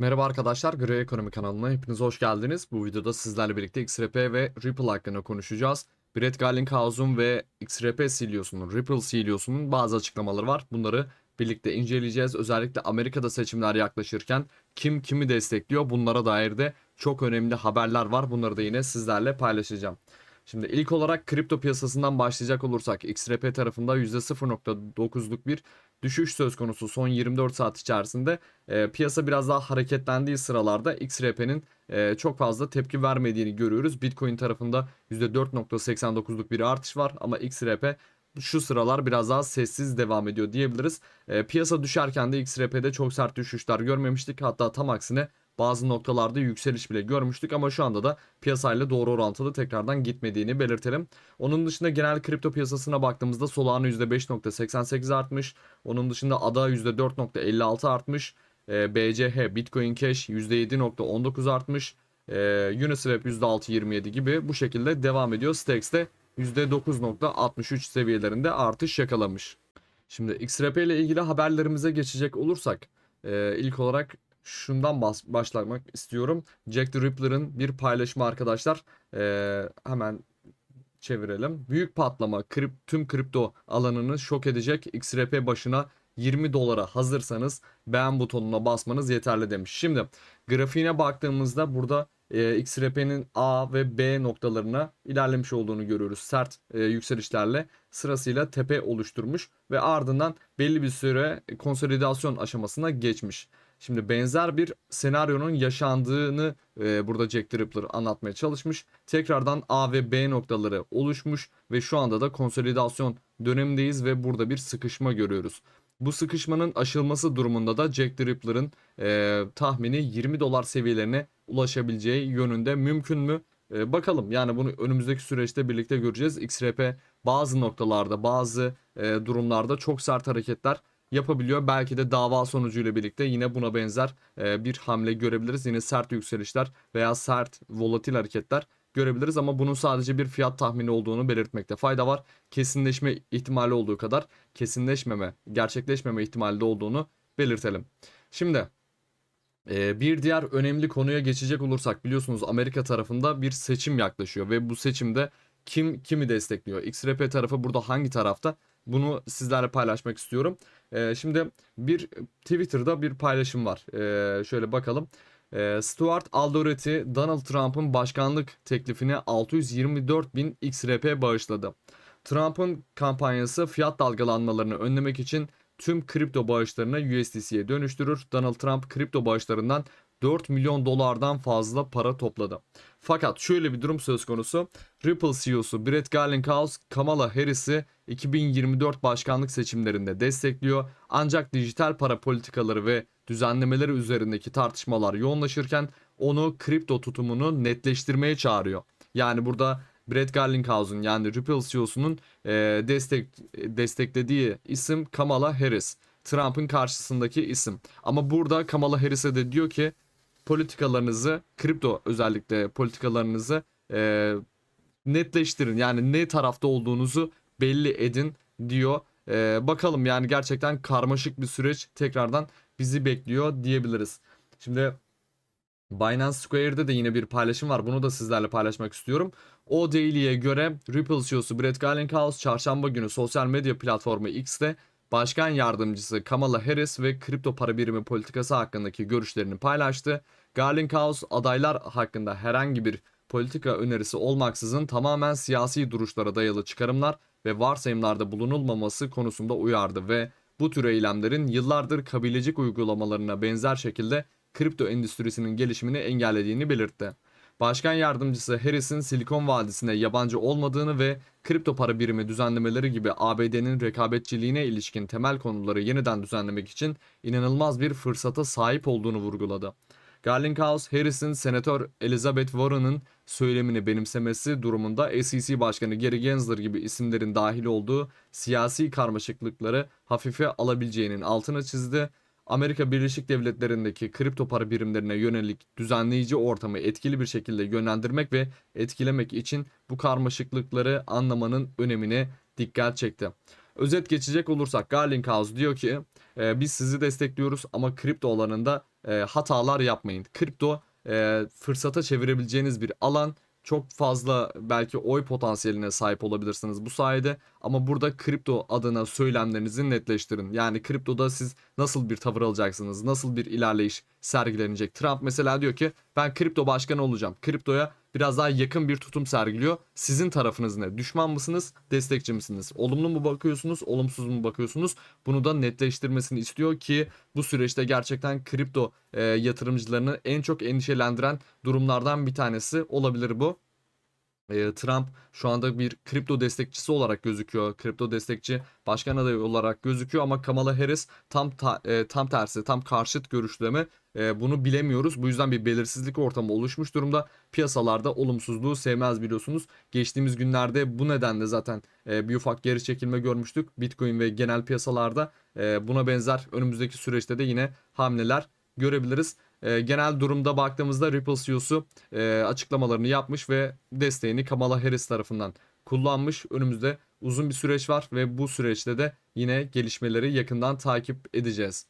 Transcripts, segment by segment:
Merhaba arkadaşlar, Gray Ekonomi kanalına hepiniz hoş geldiniz. Bu videoda sizlerle birlikte XRP ve Ripple hakkında konuşacağız. Brett Garlinghous'un ve XRP CEO'sunun, Ripple CEO'sunun bazı açıklamaları var. Bunları birlikte inceleyeceğiz. Özellikle Amerika'da seçimler yaklaşırken kim kimi destekliyor bunlara dair de çok önemli haberler var. Bunları da yine sizlerle paylaşacağım. Şimdi ilk olarak kripto piyasasından başlayacak olursak XRP tarafında %0.9'luk bir düşüş söz konusu son 24 saat içerisinde. E, piyasa biraz daha hareketlendiği sıralarda XRP'nin e, çok fazla tepki vermediğini görüyoruz. Bitcoin tarafında %4.89'luk bir artış var ama XRP şu sıralar biraz daha sessiz devam ediyor diyebiliriz. E, piyasa düşerken de XRP'de çok sert düşüşler görmemiştik. Hatta tam aksine bazı noktalarda yükseliş bile görmüştük ama şu anda da piyasayla doğru orantılı tekrardan gitmediğini belirtelim. Onun dışında genel kripto piyasasına baktığımızda Solana %5.88 artmış. Onun dışında ADA %4.56 artmış. E, BCH Bitcoin Cash %7.19 artmış. E, Uniswap %6.27 gibi bu şekilde devam ediyor. Stacks de %9.63 seviyelerinde artış yakalamış. Şimdi XRP ile ilgili haberlerimize geçecek olursak e, ilk olarak şundan başlamak istiyorum. Jack the Ripper'ın bir paylaşımı arkadaşlar. E, hemen çevirelim. Büyük patlama krip, tüm kripto alanını şok edecek XRP başına 20 dolara hazırsanız beğen butonuna basmanız yeterli demiş. Şimdi grafiğine baktığımızda burada e, XRP'nin A ve B noktalarına ilerlemiş olduğunu görüyoruz. Sert e, yükselişlerle sırasıyla tepe oluşturmuş ve ardından belli bir süre konsolidasyon aşamasına geçmiş. Şimdi benzer bir senaryonun yaşandığını e, burada Jack the Ripper anlatmaya çalışmış. Tekrardan A ve B noktaları oluşmuş ve şu anda da konsolidasyon dönemindeyiz ve burada bir sıkışma görüyoruz. Bu sıkışmanın aşılması durumunda da Jack the Ripper'ın e, tahmini 20 dolar seviyelerine ulaşabileceği yönünde mümkün mü? E, bakalım yani bunu önümüzdeki süreçte birlikte göreceğiz. XRP bazı noktalarda bazı e, durumlarda çok sert hareketler yapabiliyor. Belki de dava sonucuyla birlikte yine buna benzer e, bir hamle görebiliriz. Yine sert yükselişler veya sert volatil hareketler görebiliriz ama bunun sadece bir fiyat tahmini olduğunu belirtmekte fayda var. Kesinleşme ihtimali olduğu kadar kesinleşmeme, gerçekleşmeme ihtimali de olduğunu belirtelim. Şimdi e, bir diğer önemli konuya geçecek olursak biliyorsunuz Amerika tarafında bir seçim yaklaşıyor ve bu seçimde kim kimi destekliyor? XRP tarafı burada hangi tarafta? Bunu sizlerle paylaşmak istiyorum. E, şimdi bir Twitter'da bir paylaşım var. E, şöyle bakalım. E, Stuart Aldoretti Donald Trump'ın başkanlık teklifine 624 bin XRP bağışladı. Trump'ın kampanyası fiyat dalgalanmalarını önlemek için tüm kripto bağışlarını USDC'ye dönüştürür. Donald Trump kripto bağışlarından 4 milyon dolardan fazla para topladı. Fakat şöyle bir durum söz konusu. Ripple CEO'su Brett Garlinghouse Kamala Harris'i 2024 başkanlık seçimlerinde destekliyor. Ancak dijital para politikaları ve düzenlemeleri üzerindeki tartışmalar yoğunlaşırken onu kripto tutumunu netleştirmeye çağırıyor. Yani burada Brett Garlinghouse'un yani Ripple CEO'sunun e, destek desteklediği isim Kamala Harris. Trump'ın karşısındaki isim. Ama burada Kamala Harris'e de diyor ki politikalarınızı, kripto özellikle politikalarınızı e, netleştirin. Yani ne tarafta olduğunuzu belli edin diyor. E, bakalım yani gerçekten karmaşık bir süreç tekrardan bizi bekliyor diyebiliriz. Şimdi Binance Square'de de yine bir paylaşım var. Bunu da sizlerle paylaşmak istiyorum. O Daily'e göre Ripple CEO'su Brett Garlinghouse çarşamba günü sosyal medya platformu X'te Başkan Yardımcısı Kamala Harris ve kripto para birimi politikası hakkındaki görüşlerini paylaştı. Garlinghouse adaylar hakkında herhangi bir politika önerisi olmaksızın tamamen siyasi duruşlara dayalı çıkarımlar ve varsayımlarda bulunulmaması konusunda uyardı ve bu tür eylemlerin yıllardır kabilecik uygulamalarına benzer şekilde kripto endüstrisinin gelişimini engellediğini belirtti. Başkan yardımcısı Harris'in Silikon Vadisi'ne yabancı olmadığını ve kripto para birimi düzenlemeleri gibi ABD'nin rekabetçiliğine ilişkin temel konuları yeniden düzenlemek için inanılmaz bir fırsata sahip olduğunu vurguladı. Garlinghouse, Harris'in Senatör Elizabeth Warren'ın söylemini benimsemesi durumunda SEC Başkanı Gary Gensler gibi isimlerin dahil olduğu siyasi karmaşıklıkları hafife alabileceğinin altına çizdi. Amerika Birleşik Devletleri'ndeki kripto para birimlerine yönelik düzenleyici ortamı etkili bir şekilde yönlendirmek ve etkilemek için bu karmaşıklıkları anlamanın önemine dikkat çekti. Özet geçecek olursak Garlinghouse diyor ki e, biz sizi destekliyoruz ama kripto alanında e, hatalar yapmayın. Kripto e, fırsata çevirebileceğiniz bir alan. Çok fazla belki oy potansiyeline sahip olabilirsiniz bu sayede ama burada kripto adına söylemlerinizi netleştirin. Yani kriptoda siz nasıl bir tavır alacaksınız? Nasıl bir ilerleyiş sergilenecek? Trump mesela diyor ki ben kripto başkanı olacağım. Kriptoya biraz daha yakın bir tutum sergiliyor. Sizin tarafınız ne? Düşman mısınız? Destekçi misiniz? Olumlu mu bakıyorsunuz? Olumsuz mu bakıyorsunuz? Bunu da netleştirmesini istiyor ki bu süreçte gerçekten kripto e, yatırımcılarını en çok endişelendiren durumlardan bir tanesi olabilir bu. E, Trump şu anda bir kripto destekçisi olarak gözüküyor. Kripto destekçi başkan adayı olarak gözüküyor ama Kamala Harris tam ta- e, tam tersi, tam karşıt görüşlü mi? E, bunu bilemiyoruz. Bu yüzden bir belirsizlik ortamı oluşmuş durumda. Piyasalarda olumsuzluğu sevmez biliyorsunuz. Geçtiğimiz günlerde bu nedenle zaten e, bir ufak geri çekilme görmüştük. Bitcoin ve genel piyasalarda e, buna benzer önümüzdeki süreçte de yine hamleler görebiliriz. E, genel durumda baktığımızda Ripple CEO'su e, açıklamalarını yapmış ve desteğini Kamala Harris tarafından kullanmış. Önümüzde uzun bir süreç var ve bu süreçte de yine gelişmeleri yakından takip edeceğiz.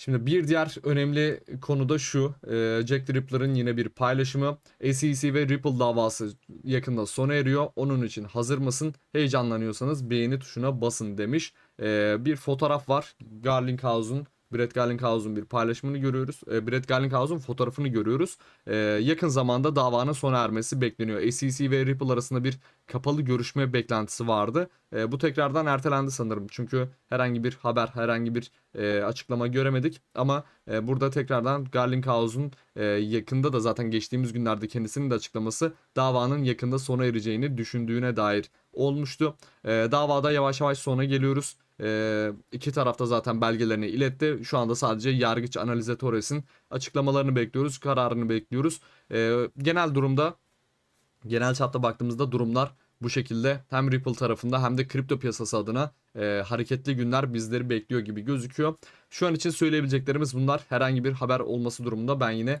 Şimdi bir diğer önemli konu da şu. e, Jack the Ripper'ın yine bir paylaşımı. SEC ve Ripple davası yakında sona eriyor. Onun için hazır mısın? Heyecanlanıyorsanız beğeni tuşuna basın demiş. E, bir fotoğraf var. Garlinghouse'un Brett Garlinghouse'un bir paylaşımını görüyoruz. E, Brett Garlinghouse'un fotoğrafını görüyoruz. E, yakın zamanda davanın sona ermesi bekleniyor. SEC ve Ripple arasında bir kapalı görüşme beklentisi vardı. E, bu tekrardan ertelendi sanırım. Çünkü herhangi bir haber, herhangi bir e, açıklama göremedik. Ama e, burada tekrardan Garlinghouse'un e, yakında da zaten geçtiğimiz günlerde kendisinin de açıklaması davanın yakında sona ereceğini düşündüğüne dair olmuştu. E, davada yavaş yavaş sona geliyoruz. E, iki tarafta zaten belgelerini iletti. Şu anda sadece yargıç analize Torres'in açıklamalarını bekliyoruz, kararını bekliyoruz. E, genel durumda genel çapta baktığımızda durumlar bu şekilde hem Ripple tarafında hem de kripto piyasası adına e, hareketli günler bizleri bekliyor gibi gözüküyor. Şu an için söyleyebileceklerimiz bunlar. Herhangi bir haber olması durumunda ben yine